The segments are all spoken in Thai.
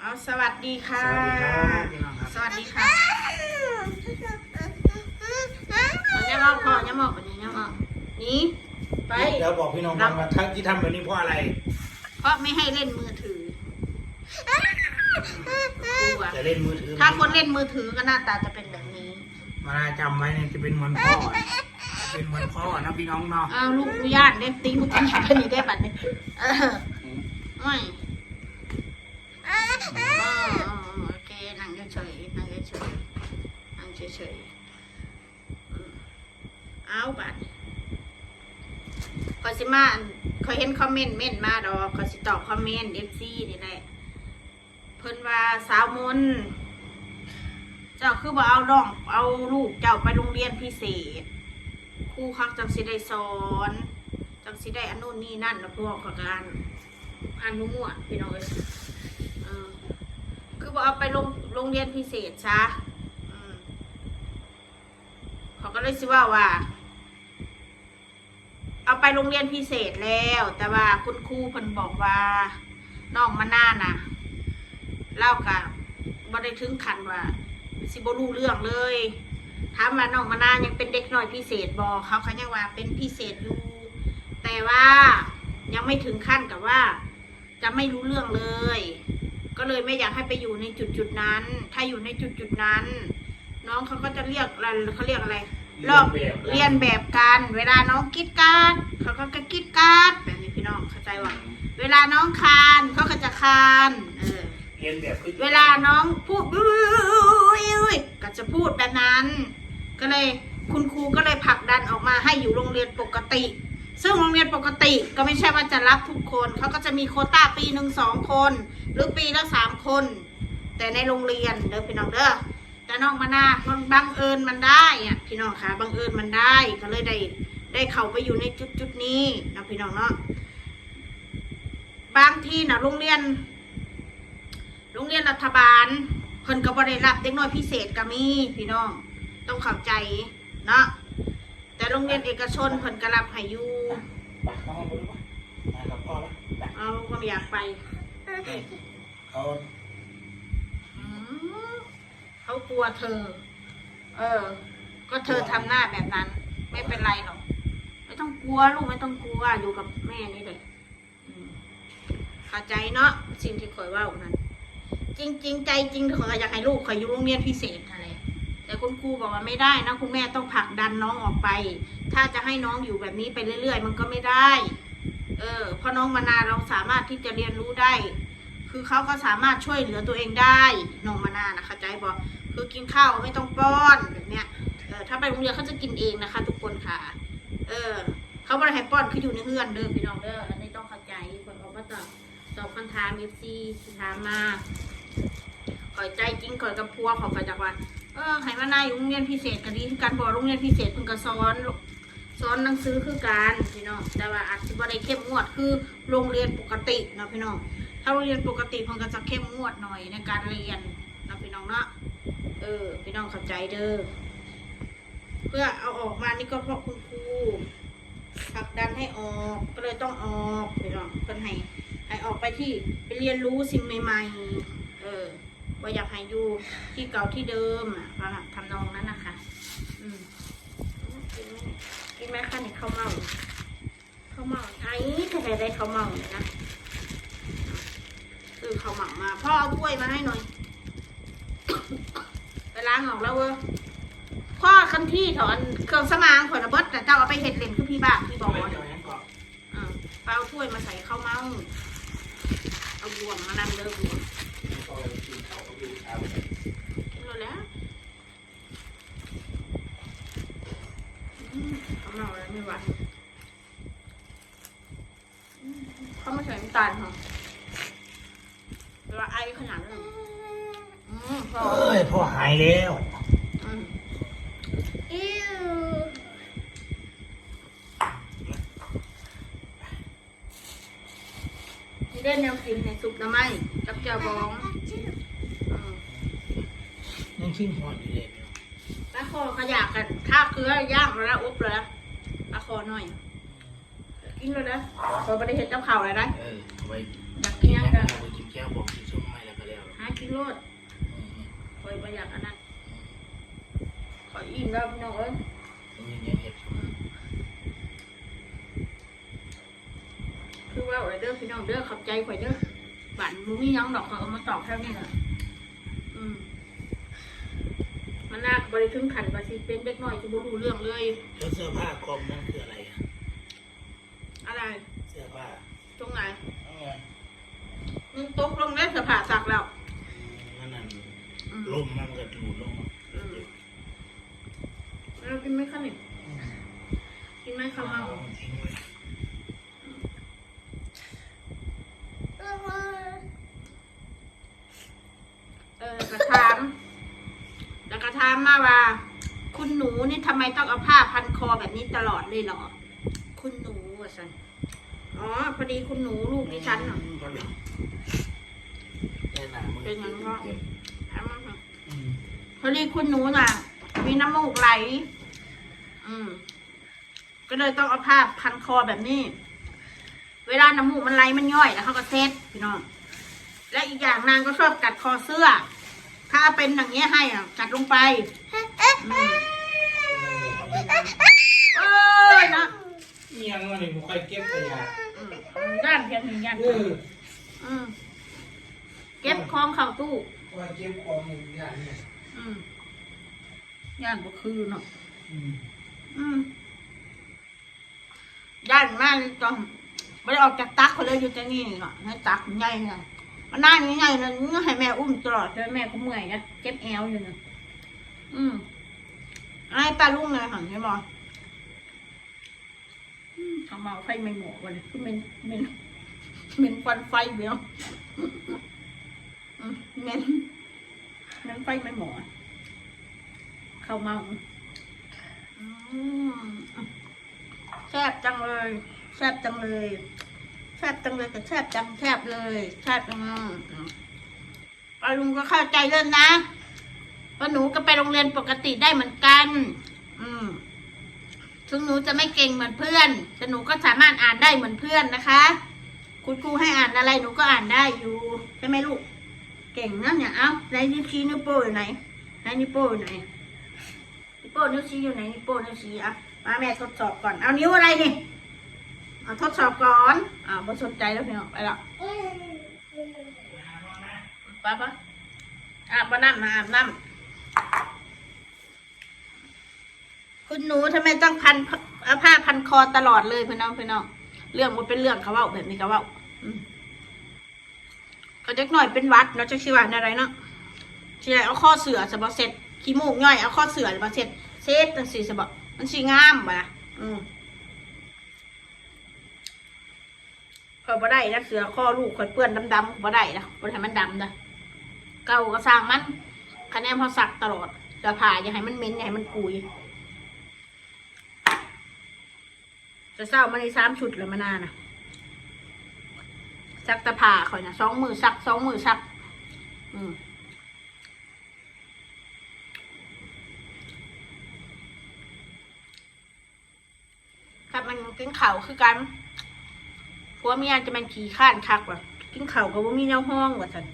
เอาสวัสดีค่ะ สวัสดีครับพี่น้องครับสวัสดีค่ะเอาย่ามอกพ่อย่ามอกแบบนี้ย่ามอกนี่ไปเดี๋ยวบอกพี่น้องฟังว่าทั้งที่ทำแบบนี้เพราะอะไรเพราะไม่ให้เล่นมือถือกูอะจะเล่นมือถือไหมถ้าคนเล่นมือถือก็หน้าตาจะเป็นแบบนี้มาจำไว้เนี่ยจะเป็นเหมือนพ่อจะเป็นเหมือนพ่อนะพี่น้องเนาะเอาลูกกูย่านเล่นติ้งกูติ้งกันนี่ได้บัดนี้เออไม่อ๋อโอเคนั่งเฉยๆนั่ง เฉยๆนั่งเฉยๆอืมเอาบัดคอยสิมาคอยเห็นคอมเมนต์เม่นมาดอกคอยสิตอบคอมเมนต์เอฟซีนี่แหละเพิ่นว่าสาวมนเจ้าคือบ่เอาน้องเอาลูกเจ้าไปโรงเรียนพิเศษครูคักจังสิได้สอนจังสิได้อันนู้นนี่นั่นนะพวกกับการอ่านมั่วๆพี่น้องเอ้ยเออ คือบอกเอาไปโรงโรงเรียนพิเศษซะอืมเขาก็เลยสิว่าว่า เอาไปโรงเรียนพิเศษแล้ว แต่ว่าคุณครูเพิ่นบอกว่าน้องมาน่าน่ะ เล่ากับบ่ได้ถึงขันว่า สิบ่รู้เรื่องเลยถามว่าน้องมานายังเป็นเด็กน้อยพิเศษบอเขาเขายังว่าเป็นพิเศษอยู่ แต่ว่ายังไม่ถึงขั้นกับว่า จะไม่รู้เรื่องเลย ก็เลยไม่อยากให้ไปอยู่ในจุดจุดๆนั้น ถ้าอยู่ในจุดจุดๆนั้น น้องเขาก็จะเรียกอะไรเขาเรียกอะไรลอกเรียนแบบกันเวลาน้องกิดการดเขาก็จะกิดการดแบบนี้พี่น้องเข้าใจว่าเวลาน้องคานเขาก็จะคานเออเรียนแบบคือเวลาน้องพูดอุ้ยก็จะพูดแบบนั้น ก็เลยคุณครูก็เลยผลักดันออกมาให้อยู่โรงเรียนปกติ ซึ่งโรงเรียนปกติก็ไม่ใช่ว่าจะรับทุกคน เขาก็จะมีโคต้าปีหนึ่งสองคน หรือปีละสามคน แต่ในโรงเรียนเด้อพี่น้องเด้อแต่น้องมานามันบังเอิญมันได้อะพี่น้องคะบังเอิญมันได้ก็เลยได้ได้เข้าไปอยู่ในจุดจุดนี้นะพี่น้องเนาะบางที่นะโรงเรียน โรงเรียนรัฐบาลเพิ่นก็บ่ได้รับเด็กน้อยพิเศษก็มีพี่น้อง ต้องเข้าใจเนาะแต่โรงเรียนเอกชนเพิ่นก็รับให้อยู่ ปากน้องไปดูป่ะมากับพ่อแล้ว เอาอยากไปเขาอืมเขากลัวเธอ เออ ก็เธอทำหน้าแบบนั้น ไม่เป็นไรหรอก ไม่ต้องกลัวลูกไม่ต้องกลัวอยู่กับแม่นี่เลยเข้าใจเนาะสิ่งที่คอยว่านั้น จริงๆใจจริงขอยอยากให้ลูกขอยอยู่โรงเรียนพิเศษอะไรแต่คุณครูบอกว่าไม่ได้นะคุณแม่ต้องผลักดันน้องออกไป ถ้าจะให้น้องอยู่แบบนี้ไปเรื่อย ๆ มันก็ไม่ได้ เออพราะน้องมานาเราสามารถที่จะเรียนรู้ได้ คือเขาก็สามารถช่วยเหลือตัวเองได้น้องมานานะเข้าใจบอกคือกินข้าวไม่ต้องป้อนแบบเนี้ยเออถ้าไปโรงเรียนเขาจะกินเองนะคะ ทุกคนค่ะ เออเขาบริหารป้อนคืออยู่ในเฮือนเด้อพี่น้องเด้ออันนี้ต้องเข้าใจคนออกมาตอบตอบคำถามเอฟซีถามมาข่อยใจจริงข่อยกับพัวขอข่อยจากว่าเออให้มานาอยู่โรงเรียนพิเศษก็ดีการบอกโรงเรียนพิเศษเพิ่นก็สอน สอนหนังสือคือการพี่น้องแต่ว่าอาจจะบ่ได้เข้มงวดคือโรงเรียนปกติเนาะพี่น้องถ้าโรงเรียนปกติเพิ่นก็จะเข้มงวดหน่อยในการเรียนเนาะพี่น้องเนาะเออ พี่น้องเข้าใจเด้อเพื่อเอาออกมานี่ก็เพราะคุณครูผลักดันให้ออกก็เลยต้องออกพี่น้องเพิ่นให้ให้ออกไปที่ไปเรียนรู้สิ่งใหม่ ๆ เออว่าอยากให้อยู่ที่เก่าที่เดิมอะทำนองนั้นนะคะอืมกินไหมกิน ไหมคะเนี่ยข้าวเมาข้าวเมาไอ้ถ้าใครได้ข้าวเมาเนี่ยนะซื้อข้าวเมามาพ่อเอาถ้วยมาให้หน่อยไปล้างออกแล้วเว้ยพ่อคันที่ถอนเครื่องสมางถอนระเบิดแต่เจ้าเอาไปเห็ดเหรียญคือพี่บ้าพี่บอกไม่ว่าเจอยังก่อนอ่าไปเอาถ้วยมาใส่ข้าวเมาเอาบวงมานั่นเด้อบวงเขากินเขาดูเอากินหมดแล้วอืม เขาเมาแล้วไม่ไหวอืมเขาไม่ใส่น้ำตาลเหรอเวลาไอขนาดนั้นอืมพอเอ้ยพ่อหายแล้วอืมอิ้วนี่ได้แนวกินในซุปน้ำไหมกับเจียวบองอืมยังชิมหอนอยู่เลยปลาคอขยากกันถ้าเกลือย่างแล้วอุบแล้ว ปลาคอหน่อย กินเลยนะพอไม่ได้เห็นเจ้าข่าวเลยนะเออเอาไว้อยากกินยังกันเอาไว้กินแก้วบอกกินส้มไม่แล้วก็แล้วนโลดคอยประหยัดอันนั้นขอยอิ่มแล้วพี่น้องเอ้ยมีเนี่ยเห็ดอยู่คือว่าอะไรเด้อพี่น้องเด้อขอบใจข่อยเด้อบ้านมึงมีหยังดอกเขาเอามาตอกแค่นี้น่ะอืมมันน่าบ ริถึงขันว่าสิเป็นเด็กน้อยที่บ่รู้เรื่องเลย แล้วเสื้อผ้ากลมนั่นคืออะไรอะอะไร เสื้อผ้าตรงไหนเอาไงมึงตกลงได้สภาสักแล้ว นั่นนั่นอืม ลมมันก็หลุดลงมาอืมเรากินไหมคะนี่กินไหมข้าวเมามันทิ้งไว้ เออกระทามแล้วกระทามมาว่า คุณหนูนี่ ทำไมต้องเอาผ้าพันคอแบบนี้ตลอดเลยเหรอ คุณหนูอะสันอ๋อ พอดีคุณหนูลูกดิฉันเหรอพอดีแค่หนามือเป็นอย่างนั้นก็ทำมาค่ะอืมพอดีคุณหนูน่ะ มีน้ำมูกไหล อืม ก็เลยต้องเอาผ้าพันคอแบบนี้ เวลาน้ำมูกมันไหลมันย่อยแล้วเขาก็เซ็ตพี่น้อง และอีกอย่างนางก็ชอบกัดคอเสื้อ ถ้าเป็นอย่างเงี้ยให้อะกัดลงไปอืมเอ้ยนะ เอียงมันนี่ผมค่อยเก็บขยะ อืมย่านเพี ยงหนึ่งย่านเอออืมเก็บของเข้าตู้ค่อยเก็บของหนึ่งอย่างเนี่ยอืมย่านก็คือเนาะ อืมอืมย่านมากเลยจอมไม่ได้ออกจากตักเขาเลยอยู่ที่นี่เนาะให้ตักใหญ่ไงมันน่าใหญ่ๆนะนี่ให้แม่อุ้มตลอดเลยแม่ก็เมื่อยนะเจ็บแอวอยู่นะอืมไอ้ป้าลุงเลยหันใช่ไหมอืมเขาเมาไฟไม่หมอวันนี้คือเป็นเป็น เป็นควันไฟเบี้ยวอืมเป็นเป็นไฟไม่หมอเขาเมาแซ่บจังเลยแซ่บจังเลยแซ่บจังเลยแต่แซ่บจังแซ่บเลยแซ่บจังป้าลุงก็เข้าใจเรื่องนะว่าหนูก็ไปโรงเรียนปกติได้เหมือนกัน อืมถึงหนูจะไม่เก่งเหมือนเพื่อน แต่หนูก็สามารถอ่านได้เหมือนเพื่อนนะคะ คุณครูให้อ่านอะไรหนูก็อ่านได้อยู่ ใช่ไหมลูก เก่งนะเนี่ยเอ้าไหนนิ้วชี้นิ้วโป้อยู่ไหนไหนนิ้วโป้อยู่ไหนนิ้วโป้นิ้วชี้อยู่ไหนนิ้วโป้นิ้วชี้อะมาแม่ทดสอบก่อน เอานิ้วอะไรนี่เอาทดสอบก่อนอ่าบ่สนใจแล้วพี่น้องไปละไปปะอาบน้ำมาอาบน้ำคุณหนูทำไมต้องพันผ้าพันคอตลอดเลยพี่น้องพี่น้องเรื่องมันเป็นเรื่องเขาว่าแบบนี้เขาว่า เขาจะหน่อยเป็นวัดเนาะจะชื่อว่าอะไรเนาะชื่ออะไรเอาข้อเสือสบเสร็จขี้มูกย่อยเอาข้อเสือมาเสร็จเซ็ตจังสีสบมันสีงามบ่นะอืมขอบ่ได้นะเสือข้อลูกขอยเปื้อนดำๆบ่ได้นะบ่ให้มันดำนะเก่าก็สร้างมันคะแนนพอสักตลอดจะผ่าอย่าให้มันเหม็นอย่าให้มันกุยจะเศร้ามาในสามชุดเลยมานานะ ซักตะผ่าข่อยนะสองมือซักสองมือซัก อืมครับมันกินเข่าคือกันผัวเมียจะมันขี่ข้านคักว่ะกินเข่ากับว่ามีแนวห้องว่ะสัน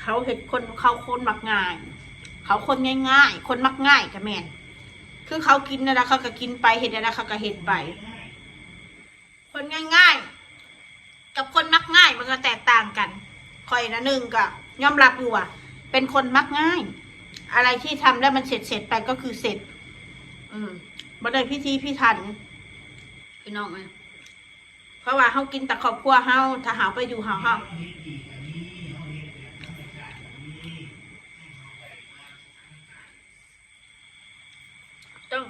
เขาเห็นคนเขาคนมักง่าย เขาคนง่ายๆ คนมักง่ายกับแมนคือเขากินนะนะเขาก็กินไปเห็นนะนะเขาก็เห็นไป คนง่ายๆ กับคนมักง่ายมันก็แตกต่างกันคอยนะหนึ่งก็ยอมรับอยู่ว่าเป็นคนมักง่าย อะไรที่ทำแล้วมันเสร็จเสร็จๆไปก็คือเสร็จ อืมบ่ได้พิธีพิถันพี่น้องไงเพราะว่าเฮากินแต่ครอบครัวเฮาถ้าหาไปอยู่เฮาเฮาต้อง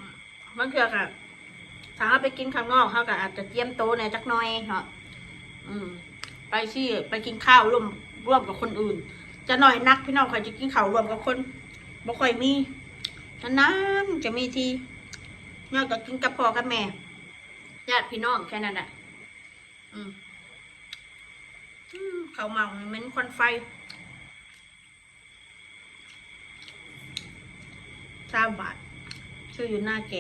บางเทื่อก็ถ้าเฮา ไปกินข้างนอกเฮาก็อาจจะเตรียมโตะในจักหน่อยเนาะอืม ไปที่ไปกินข้าวร่วมร่วมกับคนอื่น จะหน่อยนักพี่น้องคอยจะกินข้าวร่วมกับคนบ่ค่อยมีนานๆจะมีทีนอกจากกินกับพ่อกับแม่ญาติพี่น้องแค่นั้นแหละอืมเขาวเมาเหม็นควันไฟสามบาทชื่ออยู่หน้าแก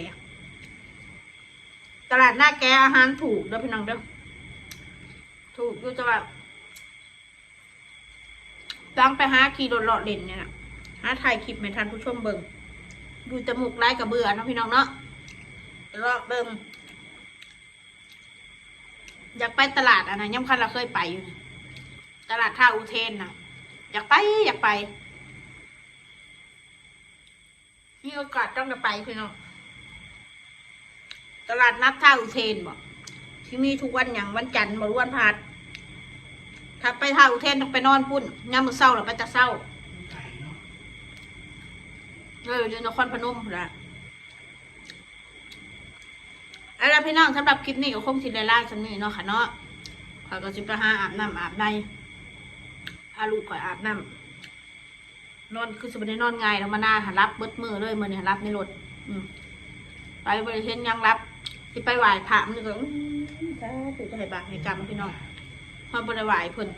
ตลาดหน้าแกอาหารถูกเด้อพี่น้องเด้อถูกอยู่แต่ว่าซังไปหาขี่รถเลาะเล่นเนี่ยนะหาถ่ายคลิปให้ท่านผู้ชมเบิ่งดูจมูกไร้กับเบื่อเนาะพี่น้องเนาะเลาะเบิ่งอยากไปตลาดอะนะย่ำคันเราเคยไปอยู่นี่ตลาดท่าอุเทนนะอยากไปอยากไปมีโอกาสต้องไปพี่น้อง ตลาดนัดท่าอุเทนบอกที่มีทุกวันอย่างวันจันทร์มาวันพัดถ้าไปท่าอุเทนต้องไปนอนพุ่นย่ามมือเศร้าหรือไปจะเศร้าเนาะเลยอยู่นครพนมนละเอาล่ะพี่น้องสำหรับคลิปนี้ก็คงสิได้ไล่สันนี้เนาะค่ะเนาะข่อยก็สิไปหาอาบน้ำอาบในพาลูกข่อยอาบน้ำนอนคือสิบได้นอนง่ายแล้วมาหน้าหารับเบิดมือเลยมือนี่หารับในรถอืมไปบริเทนยังรับ ที่ไปไหว้พระมันก็อื้อสาธุจะให้บาปให้กรรมพี่น้องมาบริไหว้เพิ่น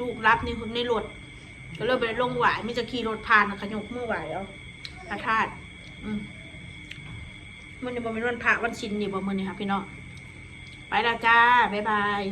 ลูกรับนี่ในรถก็เลยไปลงไหว้ไม่จะขี่รถผ่านขยกมือไหว้เอาพระธาตุอืมมันนี่บ่เป็นวันพระวันชินนี่บ่มื้อนี่ค่ะพี่น้องไปแล้วจ้าบ๊ายบาย